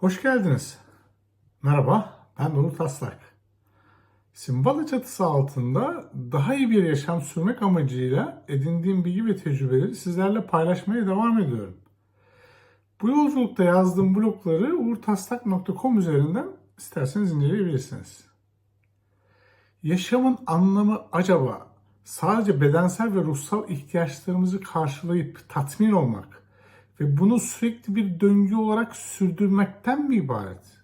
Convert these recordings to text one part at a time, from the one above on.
Hoş geldiniz. Merhaba, ben Donut Taslak. Simbala çatısı altında daha iyi bir yaşam sürmek amacıyla edindiğim bilgi ve tecrübeleri sizlerle paylaşmaya devam ediyorum. Bu yolculukta yazdığım blogları uğurtaslak.com üzerinden isterseniz inceleyebilirsiniz. Yaşamın anlamı acaba sadece bedensel ve ruhsal ihtiyaçlarımızı karşılayıp tatmin olmak ve bunu sürekli bir döngü olarak sürdürmekten mi ibaret?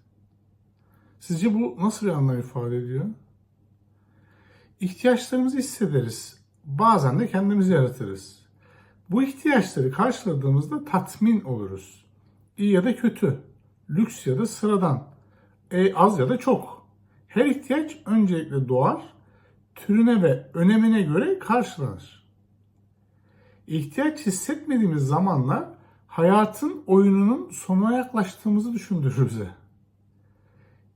Sizce bu nasıl bir anlam ifade ediyor? İhtiyaçlarımızı hissederiz. Bazen de kendimizi yaratırız. Bu ihtiyaçları karşıladığımızda tatmin oluruz. İyi ya da kötü, lüks ya da sıradan, e, az ya da çok. Her ihtiyaç öncelikle doğar, türüne ve önemine göre karşılanır. İhtiyaç hissetmediğimiz zamanlar hayatın oyununun sonuna yaklaştığımızı düşündürür bize.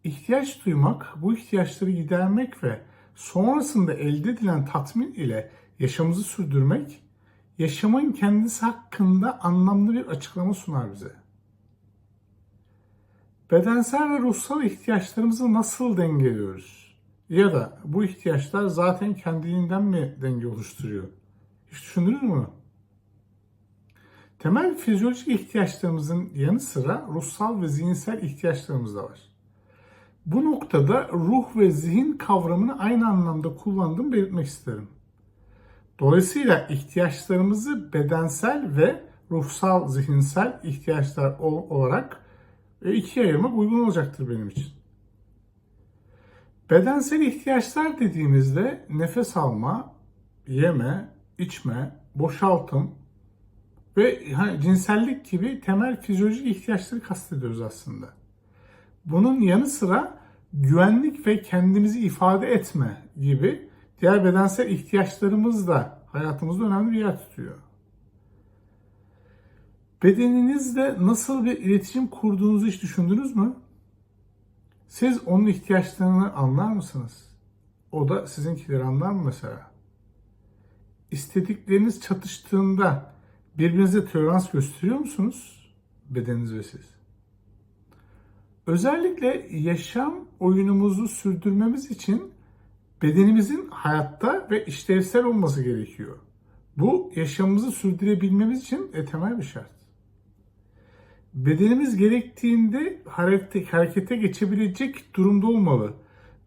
İhtiyaç duymak, bu ihtiyaçları gidermek ve sonrasında elde edilen tatmin ile yaşamımızı sürdürmek, yaşamın kendisi hakkında anlamlı bir açıklama sunar bize. Bedensel ve ruhsal ihtiyaçlarımızı nasıl dengeliyoruz? Ya da bu ihtiyaçlar zaten kendiliğinden mi denge oluşturuyor? Hiç düşündünüz mü? Temel fizyolojik ihtiyaçlarımızın yanı sıra ruhsal ve zihinsel ihtiyaçlarımız da var. Bu noktada ruh ve zihin kavramını aynı anlamda kullandığımı belirtmek isterim. Dolayısıyla ihtiyaçlarımızı bedensel ve ruhsal, zihinsel ihtiyaçlar olarak ikiye ayırmak uygun olacaktır benim için. Bedensel ihtiyaçlar dediğimizde nefes alma, yeme, içme, boşaltım, ve hani cinsellik gibi temel fizyolojik ihtiyaçları kastediyoruz aslında. Bunun yanı sıra güvenlik ve kendimizi ifade etme gibi diğer bedensel ihtiyaçlarımız da hayatımızda önemli bir yer tutuyor. Bedeninizle nasıl bir iletişim kurduğunuzu hiç düşündünüz mü? Siz onun ihtiyaçlarını anlar mısınız? O da sizinkileri anlar mı mesela? İstedikleriniz çatıştığında birbirinize tolerans gösteriyor musunuz? Bedeniniz ve siz. Özellikle yaşam oyunumuzu sürdürmemiz için bedenimizin hayatta ve işlevsel olması gerekiyor. Bu yaşamımızı sürdürebilmemiz için e, temel bir şart. Bedenimiz gerektiğinde harekete, harekete geçebilecek durumda olmalı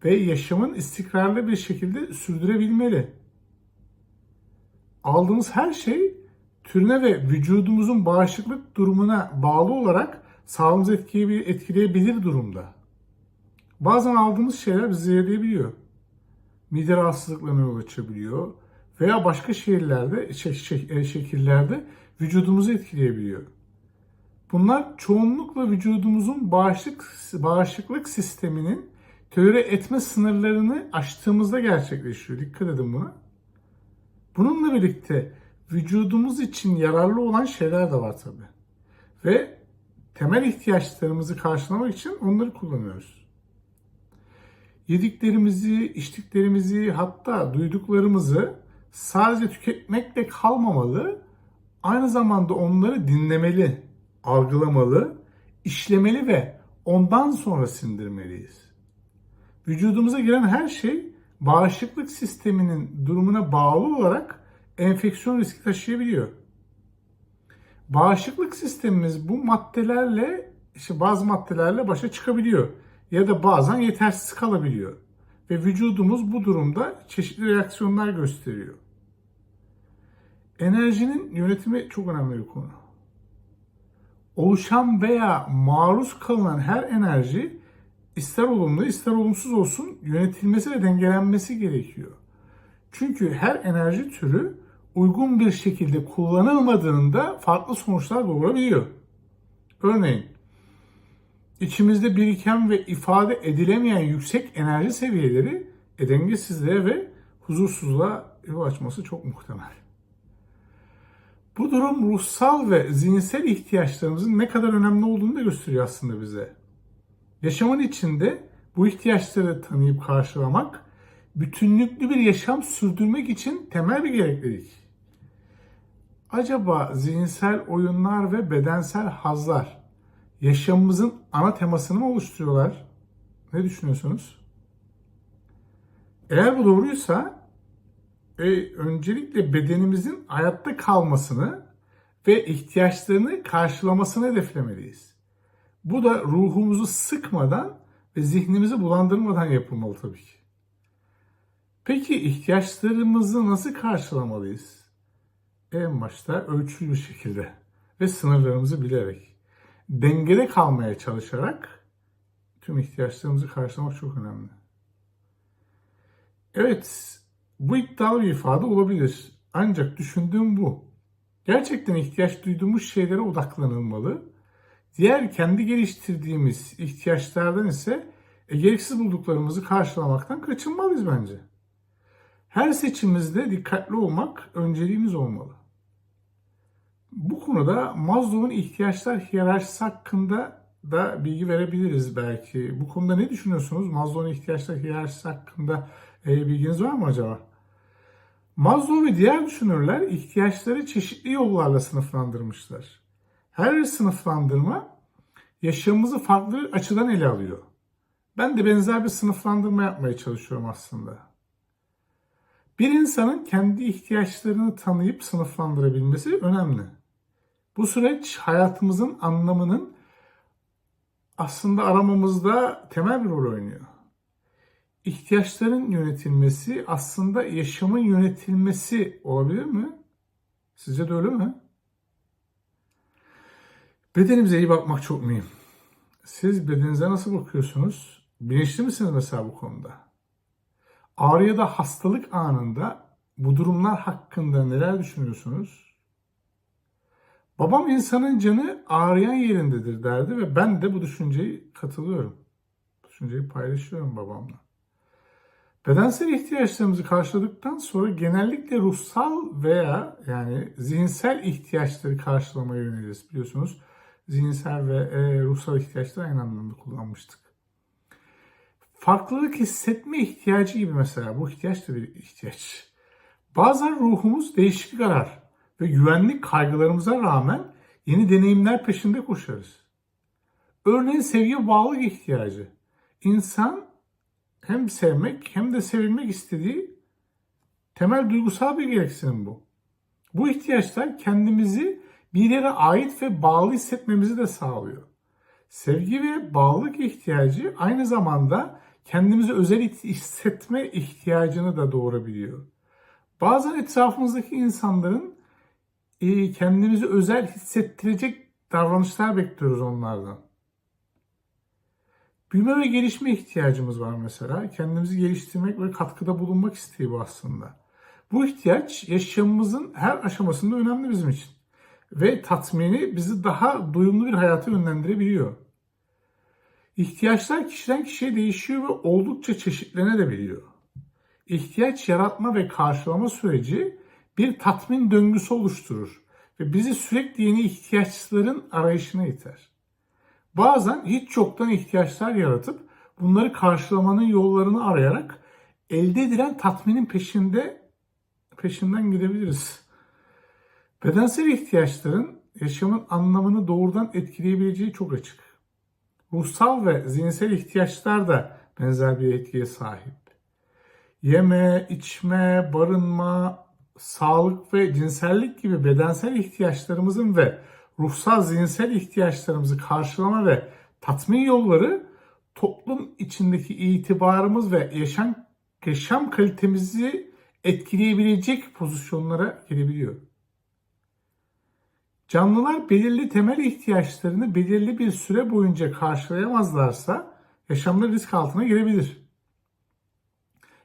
ve yaşamın istikrarlı bir şekilde sürdürebilmeli. Aldığımız her şey türüne ve vücudumuzun bağışıklık durumuna bağlı olarak sağlığımızı etkileyebilir durumda. Bazen aldığımız şeyler bizi zehirleyebiliyor. Mide rahatsızlıklarına yol açabiliyor veya başka şehirlerde, şey, şey, şekillerde vücudumuzu etkileyebiliyor. Bunlar çoğunlukla vücudumuzun bağışıklık, bağışıklık sisteminin tolere etme sınırlarını aştığımızda gerçekleşiyor. Dikkat edin buna. Bununla birlikte vücudumuz için yararlı olan şeyler de var tabi. Ve temel ihtiyaçlarımızı karşılamak için onları kullanıyoruz. Yediklerimizi, içtiklerimizi hatta duyduklarımızı sadece tüketmekle kalmamalı, aynı zamanda onları dinlemeli, algılamalı, işlemeli ve ondan sonra sindirmeliyiz. Vücudumuza giren her şey bağışıklık sisteminin durumuna bağlı olarak enfeksiyon riski taşıyabiliyor. Bağışıklık sistemimiz bu maddelerle, işte bazı maddelerle başa çıkabiliyor. Ya da bazen yetersiz kalabiliyor. Ve vücudumuz bu durumda çeşitli reaksiyonlar gösteriyor. Enerjinin yönetimi çok önemli bir konu. Oluşan veya maruz kalınan her enerji ister olumlu ister olumsuz olsun yönetilmesi ve dengelenmesi gerekiyor. Çünkü her enerji türü uygun bir şekilde kullanılmadığında farklı sonuçlar doğurabiliyor. Örneğin içimizde biriken ve ifade edilemeyen yüksek enerji seviyeleri e, dengesizliğe ve huzursuzluğa yol açması çok muhtemel. Bu durum ruhsal ve zihinsel ihtiyaçlarımızın ne kadar önemli olduğunu da gösteriyor aslında bize. Yaşamın içinde bu ihtiyaçları tanıyıp karşılamak, bütünlüklü bir yaşam sürdürmek için temel bir gereklilik. Acaba zihinsel oyunlar ve bedensel hazlar yaşamımızın ana temasını mı oluşturuyorlar? Ne düşünüyorsunuz? Eğer bu doğruysa e, öncelikle bedenimizin hayatta kalmasını ve ihtiyaçlarını karşılamasını hedeflemeliyiz. Bu da ruhumuzu sıkmadan ve zihnimizi bulandırmadan yapılmalı tabii ki. Peki ihtiyaçlarımızı nasıl karşılamalıyız? En başta ölçülü şekilde ve sınırlarımızı bilerek, dengede kalmaya çalışarak tüm ihtiyaçlarımızı karşılamak çok önemli. Evet, bu iddialı bir ifade olabilir. Ancak düşündüğüm bu. Gerçekten ihtiyaç duyduğumuz şeylere odaklanılmalı. Diğer kendi geliştirdiğimiz ihtiyaçlardan ise e, gereksiz bulduklarımızı karşılamaktan kaçınmalıyız bence. Her seçimimizde dikkatli olmak önceliğimiz olmalı. Bu konuda Maslow'un ihtiyaçlar hiyerarşisi hakkında da bilgi verebiliriz belki. Bu konuda ne düşünüyorsunuz? Maslow'un ihtiyaçlar hiyerarşisi hakkında e, bilginiz var mı acaba? Maslow ve diğer düşünürler ihtiyaçları çeşitli yollarla sınıflandırmışlar. Her sınıflandırma yaşamımızı farklı açıdan ele alıyor. Ben de benzer bir sınıflandırma yapmaya çalışıyorum aslında. Bir insanın kendi ihtiyaçlarını tanıyıp sınıflandırabilmesi önemli. Bu süreç hayatımızın anlamının aslında aramamızda temel bir rol oynuyor. İhtiyaçların yönetilmesi aslında yaşamın yönetilmesi olabilir mi? Sizce de öyle mi? Bedenimize iyi bakmak çok mühim. Siz bedeninize nasıl bakıyorsunuz? Bilinçli misiniz mesela bu konuda? Ağrı ya da hastalık anında bu durumlar hakkında neler düşünüyorsunuz? Babam insanın canı ağrıyan yerindedir derdi ve ben de bu düşünceyi katılıyorum. Bu düşünceyi paylaşıyorum babamla. Bedensel ihtiyaçlarımızı karşıladıktan sonra genellikle ruhsal veya yani zihinsel ihtiyaçları karşılamaya yöneliriz biliyorsunuz. Zihinsel ve e, ruhsal ihtiyaçları aynı anlamda kullanmıştık. Farklılık hissetme ihtiyacı gibi mesela bu ihtiyaç da bir ihtiyaç. Bazen ruhumuz değişiklik arar ve güvenlik kaygılarımıza rağmen yeni deneyimler peşinde koşarız. Örneğin sevgi bağlılık ihtiyacı. İnsan hem sevmek hem de sevilmek istediği temel duygusal bir gereksinim bu. Bu ihtiyaçlar kendimizi bir yere ait ve bağlı hissetmemizi de sağlıyor. Sevgi ve bağlılık ihtiyacı aynı zamanda kendimizi özel hissetme ihtiyacını da doğurabiliyor. Bazen etrafımızdaki insanların kendimizi özel hissettirecek davranışlar bekliyoruz onlardan. Büyüme ve gelişme ihtiyacımız var mesela. Kendimizi geliştirmek ve katkıda bulunmak isteği bu aslında. Bu ihtiyaç yaşamımızın her aşamasında önemli bizim için. Ve tatmini bizi daha doyumlu bir hayata yönlendirebiliyor. İhtiyaçlar kişiden kişiye değişiyor ve oldukça çeşitlenebiliyor. İhtiyaç yaratma ve karşılama süreci bir tatmin döngüsü oluşturur ve bizi sürekli yeni ihtiyaçların arayışına iter. Bazen hiç yoktan ihtiyaçlar yaratıp bunları karşılamanın yollarını arayarak elde edilen tatminin peşinde peşinden gidebiliriz. Bedensel ihtiyaçların yaşamın anlamını doğrudan etkileyebileceği çok açık. Ruhsal ve zihinsel ihtiyaçlar da benzer bir etkiye sahip. Yeme, içme, barınma, sağlık ve cinsellik gibi bedensel ihtiyaçlarımızın ve ruhsal zihinsel ihtiyaçlarımızı karşılama ve tatmin yolları toplum içindeki itibarımız ve yaşam yaşam kalitemizi etkileyebilecek pozisyonlara gelebiliyor. Canlılar belirli temel ihtiyaçlarını belirli bir süre boyunca karşılayamazlarsa yaşamları risk altına girebilir.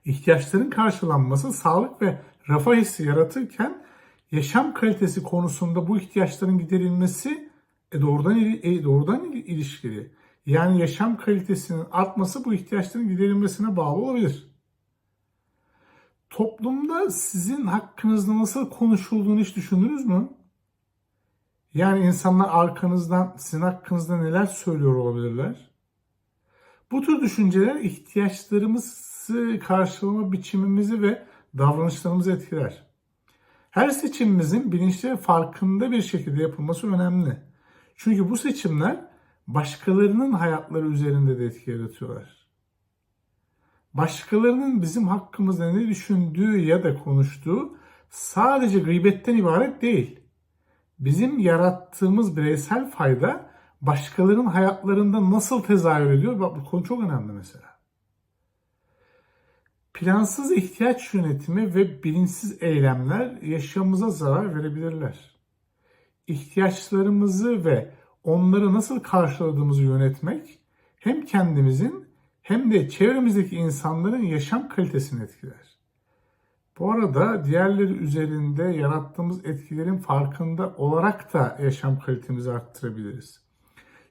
İhtiyaçların karşılanması sağlık ve refah hissi yaratırken yaşam kalitesi konusunda bu ihtiyaçların giderilmesi e, doğrudan e, doğrudan ilişkili. Yani yaşam kalitesinin artması bu ihtiyaçların giderilmesine bağlı olabilir. Toplumda sizin hakkınızda nasıl konuşulduğunu hiç düşündünüz mü? Yani insanlar arkanızdan sizin hakkınızda neler söylüyor olabilirler? Bu tür düşünceler ihtiyaçlarımızı karşılama biçimimizi ve davranışlarımızı etkiler. Her seçimimizin bilinçli ve farkında bir şekilde yapılması önemli. Çünkü bu seçimler başkalarının hayatları üzerinde de etki yaratıyorlar. Başkalarının bizim hakkımızda ne düşündüğü ya da konuştuğu sadece gıybetten ibaret değil. Bizim yarattığımız bireysel fayda başkalarının hayatlarında nasıl tezahür ediyor? Bak bu konu çok önemli mesela. Plansız ihtiyaç yönetimi ve bilinçsiz eylemler yaşamımıza zarar verebilirler. İhtiyaçlarımızı ve onları nasıl karşıladığımızı yönetmek hem kendimizin hem de çevremizdeki insanların yaşam kalitesini etkiler. Bu arada diğerleri üzerinde yarattığımız etkilerin farkında olarak da yaşam kalitemizi arttırabiliriz.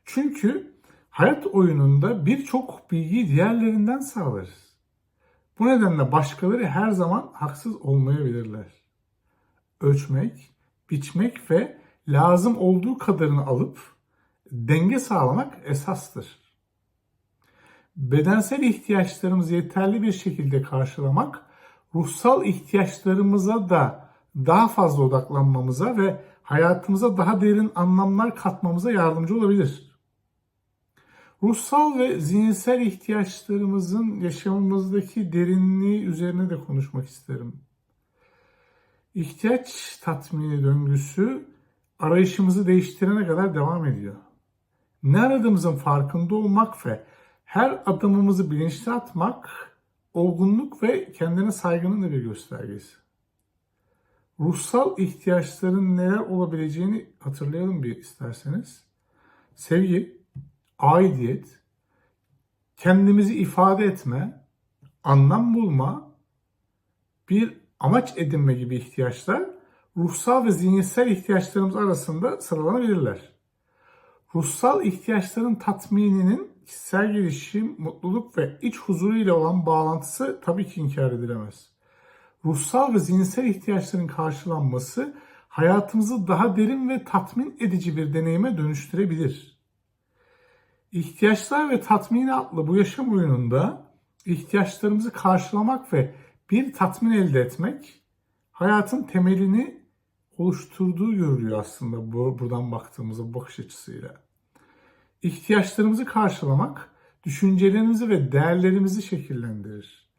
Çünkü hayat oyununda birçok bilgiyi diğerlerinden sağlarız. Bu nedenle başkaları her zaman haksız olmayabilirler. Ölçmek, biçmek ve lazım olduğu kadarını alıp denge sağlamak esastır. Bedensel ihtiyaçlarımızı yeterli bir şekilde karşılamak, ruhsal ihtiyaçlarımıza da daha fazla odaklanmamıza ve hayatımıza daha derin anlamlar katmamıza yardımcı olabilir. Ruhsal ve zihinsel ihtiyaçlarımızın yaşamımızdaki derinliği üzerine de konuşmak isterim. İhtiyaç tatmini döngüsü arayışımızı değiştirene kadar devam ediyor. Ne aradığımızın farkında olmak ve her adımımızı bilinçli atmak olgunluk ve kendine saygının da bir göstergesi. Ruhsal ihtiyaçların neler olabileceğini hatırlayalım bir isterseniz. Sevgi, aidiyet, kendimizi ifade etme, anlam bulma, bir amaç edinme gibi ihtiyaçlar ruhsal ve zihinsel ihtiyaçlarımız arasında sıralanabilirler. Ruhsal ihtiyaçların tatmininin kişisel gelişim, mutluluk ve iç huzuru ile olan bağlantısı tabii ki inkar edilemez. Ruhsal ve zihinsel ihtiyaçların karşılanması hayatımızı daha derin ve tatmin edici bir deneyime dönüştürebilir. İhtiyaçlar ve tatmin adlı bu yaşam oyununda ihtiyaçlarımızı karşılamak ve bir tatmin elde etmek hayatın temelini oluşturduğu görülüyor aslında bu, buradan baktığımızda bu bakış açısıyla. İhtiyaçlarımızı karşılamak düşüncelerimizi ve değerlerimizi şekillendirir.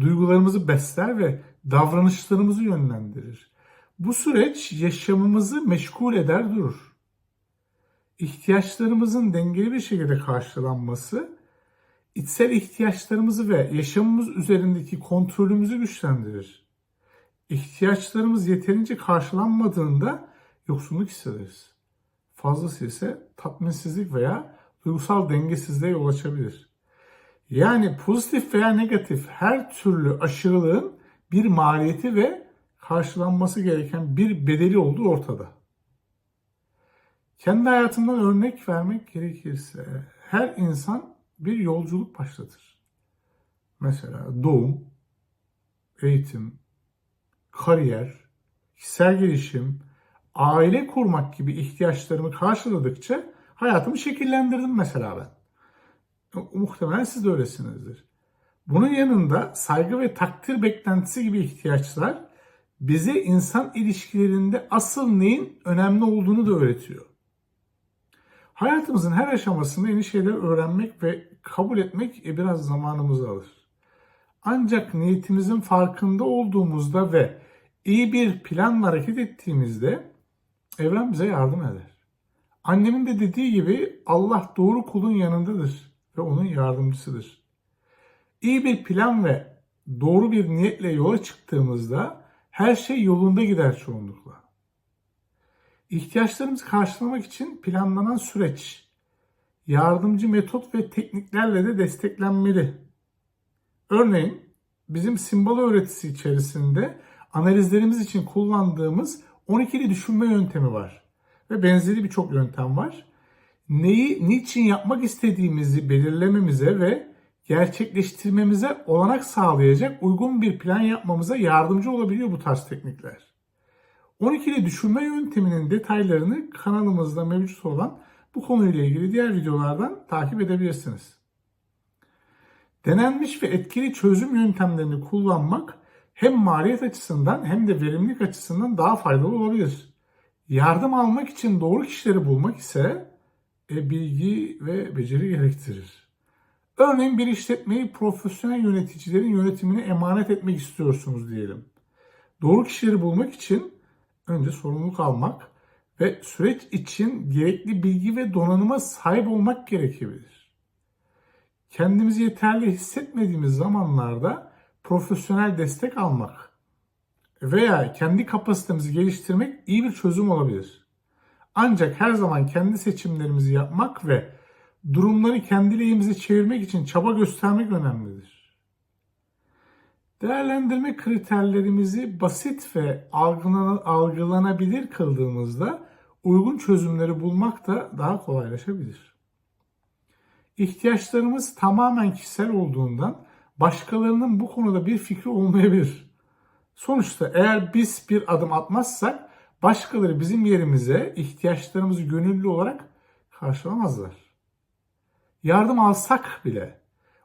Duygularımızı besler ve davranışlarımızı yönlendirir. Bu süreç yaşamımızı meşgul eder durur. İhtiyaçlarımızın dengeli bir şekilde karşılanması içsel ihtiyaçlarımızı ve yaşamımız üzerindeki kontrolümüzü güçlendirir. İhtiyaçlarımız yeterince karşılanmadığında yoksunluk hissederiz. Fazlası ise tatminsizlik veya duygusal dengesizliğe yol açabilir. Yani pozitif veya negatif her türlü aşırılığın bir maliyeti ve karşılanması gereken bir bedeli olduğu ortada. Kendi hayatımdan örnek vermek gerekirse her insan bir yolculuk başlatır. Mesela doğum, eğitim, kariyer, kişisel gelişim, aile kurmak gibi ihtiyaçlarımı karşıladıkça hayatımı şekillendirdim mesela ben. Muhtemelen siz de öylesinizdir. Bunun yanında saygı ve takdir beklentisi gibi ihtiyaçlar bize insan ilişkilerinde asıl neyin önemli olduğunu da öğretiyor. Hayatımızın her aşamasında yeni şeyler öğrenmek ve kabul etmek e, biraz zamanımızı alır. Ancak niyetimizin farkında olduğumuzda ve iyi bir planla hareket ettiğimizde evren bize yardım eder. Annemin de dediği gibi Allah doğru kulun yanındadır ve onun yardımcısıdır. İyi bir plan ve doğru bir niyetle yola çıktığımızda her şey yolunda gider çoğunlukla. İhtiyaçlarımızı karşılamak için planlanan süreç, yardımcı metot ve tekniklerle de desteklenmeli. Örneğin bizim simbol öğretisi içerisinde analizlerimiz için kullandığımız 12'li düşünme yöntemi var. Ve benzeri birçok yöntem var. Neyi, niçin yapmak istediğimizi belirlememize ve gerçekleştirmemize olanak sağlayacak uygun bir plan yapmamıza yardımcı olabiliyor bu tarz teknikler. 12'li düşünme yönteminin detaylarını kanalımızda mevcut olan bu konuyla ilgili diğer videolardan takip edebilirsiniz. Denenmiş ve etkili çözüm yöntemlerini kullanmak hem maliyet açısından hem de verimlilik açısından daha faydalı olabilir. Yardım almak için doğru kişileri bulmak ise e, bilgi ve beceri gerektirir. Örneğin bir işletmeyi profesyonel yöneticilerin yönetimine emanet etmek istiyorsunuz diyelim. Doğru kişileri bulmak için önce sorumluluk almak ve süreç için gerekli bilgi ve donanıma sahip olmak gerekebilir. Kendimizi yeterli hissetmediğimiz zamanlarda profesyonel destek almak veya kendi kapasitemizi geliştirmek iyi bir çözüm olabilir. Ancak her zaman kendi seçimlerimizi yapmak ve durumları kendi lehimize çevirmek için çaba göstermek önemlidir. Değerlendirme kriterlerimizi basit ve algılan- algılanabilir kıldığımızda uygun çözümleri bulmak da daha kolaylaşabilir. İhtiyaçlarımız tamamen kişisel olduğundan başkalarının bu konuda bir fikri olmayabilir. Sonuçta eğer biz bir adım atmazsak başkaları bizim yerimize ihtiyaçlarımızı gönüllü olarak karşılamazlar. Yardım alsak bile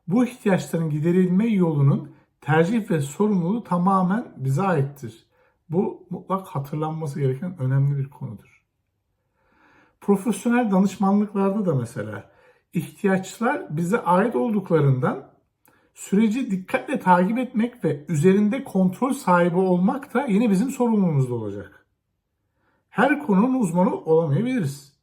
bu ihtiyaçların giderilme yolunun tercih ve sorumluluğu tamamen bize aittir. Bu mutlak hatırlanması gereken önemli bir konudur. Profesyonel danışmanlıklarda da mesela ihtiyaçlar bize ait olduklarından süreci dikkatle takip etmek ve üzerinde kontrol sahibi olmak da yine bizim sorumluluğumuzda olacak. Her konunun uzmanı olamayabiliriz.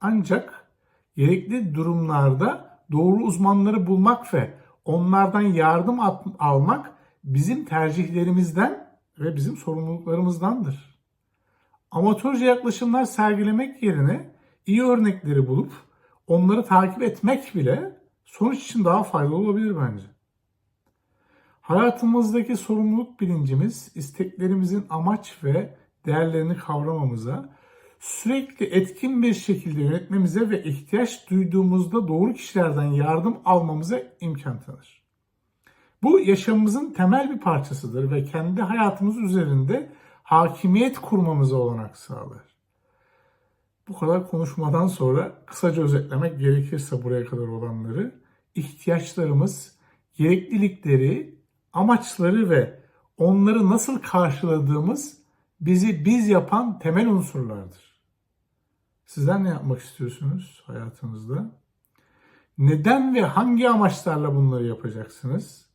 Ancak gerekli durumlarda doğru uzmanları bulmak ve onlardan yardım almak bizim tercihlerimizden ve bizim sorumluluklarımızdandır. Amatörce yaklaşımlar sergilemek yerine iyi örnekleri bulup onları takip etmek bile sonuç için daha faydalı olabilir bence. Hayatımızdaki sorumluluk bilincimiz, isteklerimizin amaç ve değerlerini kavramamıza, sürekli etkin bir şekilde yönetmemize ve ihtiyaç duyduğumuzda doğru kişilerden yardım almamıza imkan tanır. Bu yaşamımızın temel bir parçasıdır ve kendi hayatımız üzerinde hakimiyet kurmamıza olanak sağlar. Bu kadar konuşmadan sonra kısaca özetlemek gerekirse buraya kadar olanları, ihtiyaçlarımız, gereklilikleri, amaçları ve onları nasıl karşıladığımız bizi biz yapan temel unsurlardır. Sizler ne yapmak istiyorsunuz hayatınızda? Neden ve hangi amaçlarla bunları yapacaksınız?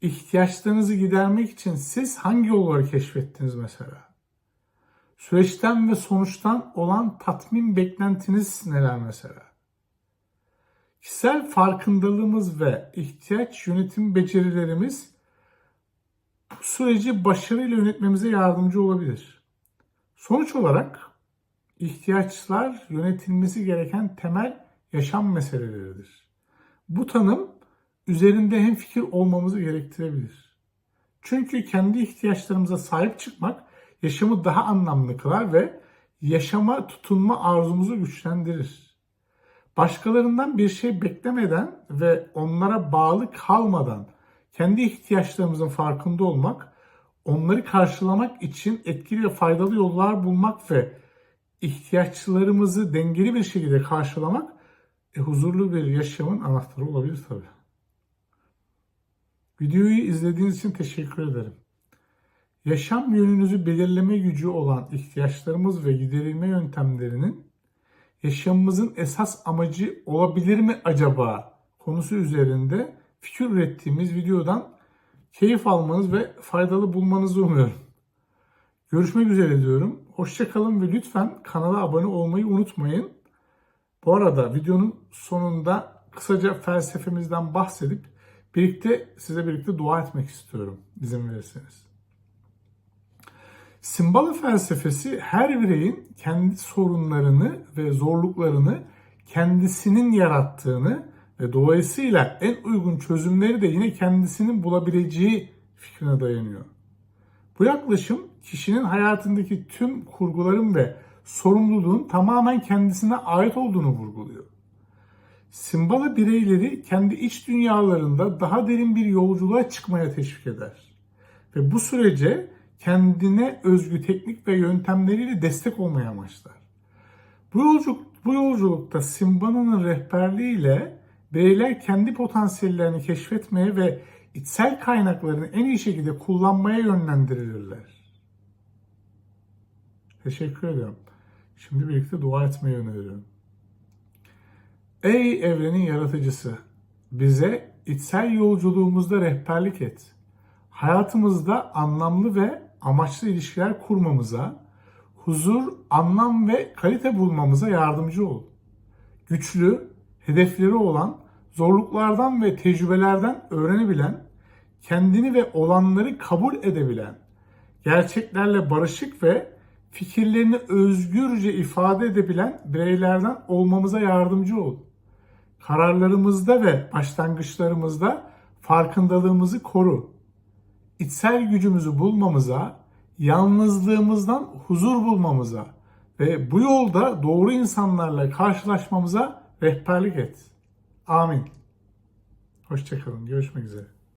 İhtiyaçlarınızı gidermek için siz hangi yolları keşfettiniz mesela? Süreçten ve sonuçtan olan tatmin beklentiniz neler mesela? Kişisel farkındalığımız ve ihtiyaç yönetim becerilerimiz bu süreci başarıyla yönetmemize yardımcı olabilir. Sonuç olarak ihtiyaçlar yönetilmesi gereken temel yaşam meseleleridir. Bu tanım üzerinde hem fikir olmamızı gerektirebilir. Çünkü kendi ihtiyaçlarımıza sahip çıkmak yaşamı daha anlamlı kılar ve yaşama tutunma arzumuzu güçlendirir. Başkalarından bir şey beklemeden ve onlara bağlı kalmadan kendi ihtiyaçlarımızın farkında olmak, onları karşılamak için etkili ve faydalı yollar bulmak ve ihtiyaçlarımızı dengeli bir şekilde karşılamak e, huzurlu bir yaşamın anahtarı olabilir tabii. Videoyu izlediğiniz için teşekkür ederim. Yaşam yönünüzü belirleme gücü olan ihtiyaçlarımız ve giderilme yöntemlerinin yaşamımızın esas amacı olabilir mi acaba konusu üzerinde fikir ürettiğimiz videodan keyif almanız ve faydalı bulmanızı umuyorum. Görüşmek üzere diyorum. Hoşçakalın ve lütfen kanala abone olmayı unutmayın. Bu arada videonun sonunda kısaca felsefemizden bahsedip birlikte size birlikte dua etmek istiyorum izin verirseniz. Simbala felsefesi her bireyin kendi sorunlarını ve zorluklarını kendisinin yarattığını ve dolayısıyla en uygun çözümleri de yine kendisinin bulabileceği fikrine dayanıyor. Bu yaklaşım kişinin hayatındaki tüm kurguların ve sorumluluğun tamamen kendisine ait olduğunu vurguluyor. Simbala bireyleri kendi iç dünyalarında daha derin bir yolculuğa çıkmaya teşvik eder. Ve bu sürece kendine özgü teknik ve yöntemleriyle destek olmaya amaçlar. Bu yolculuk bu yolculukta Simbana'nın rehberliğiyle bireyler kendi potansiyellerini keşfetmeye ve içsel kaynaklarını en iyi şekilde kullanmaya yönlendirilirler. Teşekkür ediyorum. Şimdi birlikte dua etmeyi öneriyorum. Ey evrenin yaratıcısı, bize içsel yolculuğumuzda rehberlik et. Hayatımızda anlamlı ve amaçlı ilişkiler kurmamıza, huzur, anlam ve kalite bulmamıza yardımcı ol. Güçlü, hedefleri olan, zorluklardan ve tecrübelerden öğrenebilen, kendini ve olanları kabul edebilen, gerçeklerle barışık ve fikirlerini özgürce ifade edebilen bireylerden olmamıza yardımcı ol. Kararlarımızda ve başlangıçlarımızda farkındalığımızı koru. İçsel gücümüzü bulmamıza, yalnızlığımızdan huzur bulmamıza ve bu yolda doğru insanlarla karşılaşmamıza rehberlik et. Amin. Hoşçakalın. Görüşmek üzere.